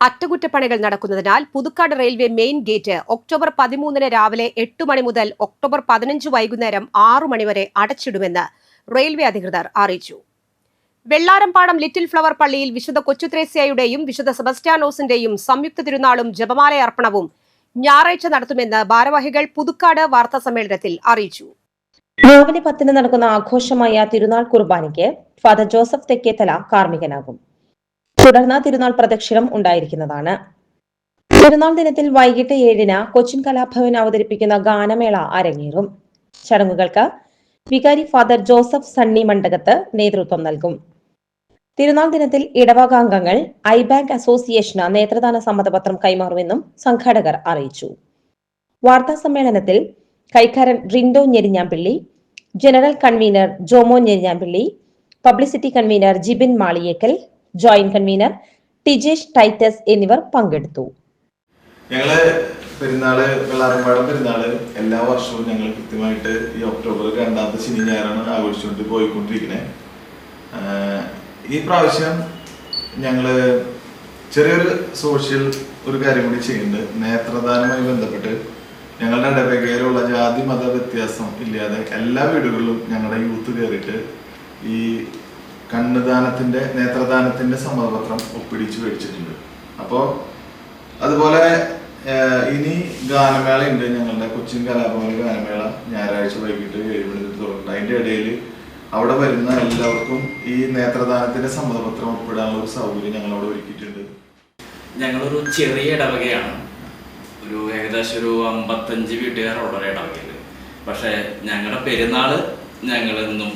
അറ്റകുറ്റപ്പണികൾ നടക്കുന്നതിനാൽ Puthukkad railway main gate October പതിമൂന്നിന് രാവിലെ എട്ട് മണി മുതൽ ഒക്ടോബർ പതിനഞ്ച് വൈകുന്നേരം ആറു മണിവരെ അടച്ചിടുമെന്ന് റെയിൽവേ അധികൃതർ അറിയിച്ചു. വെള്ളാരംപാടം ലിറ്റിൽ ഫ്ലവർ പള്ളിയിൽ വിശുദ്ധ കൊച്ചുത്രേസ്യയുടെയും വിശുദ്ധ സെബസ്റ്റ്യാനോസിന്റെയും സംയുക്ത തിരുനാളും ജപമാല അർപ്പണവും ഞായറാഴ്ച നടത്തുമെന്ന് ഭാരവാഹികൾ പുതുക്കാട് വാർത്താ സമ്മേളനത്തിൽ അറിയിച്ചു. രാവിലെ പത്തിന് നടക്കുന്ന ആഘോഷമായ തിരുനാൾ കുർബാനയ്ക്ക് ഫാദർ ജോസഫ് തെക്കേത്തല കാർമ്മികനാകും. തുടർന്ന് തിരുനാൾ പ്രദക്ഷിണം ഉണ്ടായിരിക്കുന്നതാണ്. തിരുനാൾ ദിനത്തിൽ വൈകിട്ട് ഏഴിന് കൊച്ചിൻ കലാഭവൻ അവതരിപ്പിക്കുന്ന ഗാനമേള അരങ്ങേറും. ചടങ്ങുകൾക്ക് വികാരി ഫാദർ ജോസഫ് സണ്ണി മണ്ഡകത്ത് നേതൃത്വം നൽകും. തിരുനാൾ ദിനത്തിൽ ഇടവകാംഗങ്ങൾ ഐ ബാങ്ക് അസോസിയേഷന് നേത്രദാന സമ്മതപത്രം കൈമാറുമെന്നും സംഘാടകർ അറിയിച്ചു. വാർത്താ സമ്മേളനത്തിൽ കൈക്കാരൻ Rindo Njerinjampilly general convener Jomo Njerinjampilly publicity convener Jibin Maliyekkal joint convener Tijesh Titus എന്നിവർ പങ്കെടുത്തു. ഞങ്ങൾ പെരുന്നാൾ വെള്ളാറമ്പാടം പെരുന്നാൾ എല്ലാ വർഷവും ഞങ്ങൾ കൃത്യമായിട്ട് ഈ ഒക്ടോബർ രണ്ടാമത്തെ ശനി ഞായറാണ് ആഘോഷിച്ചുകൊണ്ട് പോയിക്കൊണ്ടിരിക്കുന്നത് ഈ പ്രാവശ്യം ഞങ്ങൾ ചെറിയൊരു സോഷ്യൽ ഒരു കാര്യം കൂടി ചെയ്യുന്നുണ്ട്. നേത്രദാനവുമായി ബന്ധപ്പെട്ട് ഞങ്ങളുടെ ഇടവകയിലുള്ള ജാതി മത വ്യത്യാസം ഇല്ലാതെ എല്ലാ വീടുകളിലും ഞങ്ങളുടെ യൂത്ത് കയറിയിട്ട് ഈ കണ്ണുദാനത്തിന്റെ നേത്രദാനത്തിന്റെ സമ്മതപത്രം ഒപ്പിടിച്ച് വെച്ചിട്ടുണ്ട് അപ്പോൾ അതുപോലെ ഇനി ഗാനമേള ഉണ്ട് ഞങ്ങളുടെ കൊച്ചിൻ കലാഭവൻ ഗാനമേള ഞായറാഴ്ച വൈകിട്ട് ഏഴ് മണി തൊട്ട് തുടങ്ങുന്നുണ്ട്. അതിന്റെ ഇടയിൽ അവിടെ വരുന്ന എല്ലാവർക്കും ഈ നേത്രദാനത്തിന്റെ സമ്മതപത്രം ഒപ്പിടാനുള്ള ഒരു സൗകര്യം ഞങ്ങൾ അവിടെ ഒരുക്കിയിട്ടുണ്ട്. ഞങ്ങളൊരു ചെറിയ ഇടവകയാണ്. ഒരു ഏകദേശം ഒരു അമ്പത്തഞ്ച് വീട്ടുകാർ ഒരു ഇടവകയിൽ. പക്ഷേ ഞങ്ങളുടെ പെരുന്നാൾ ഞങ്ങളെന്നും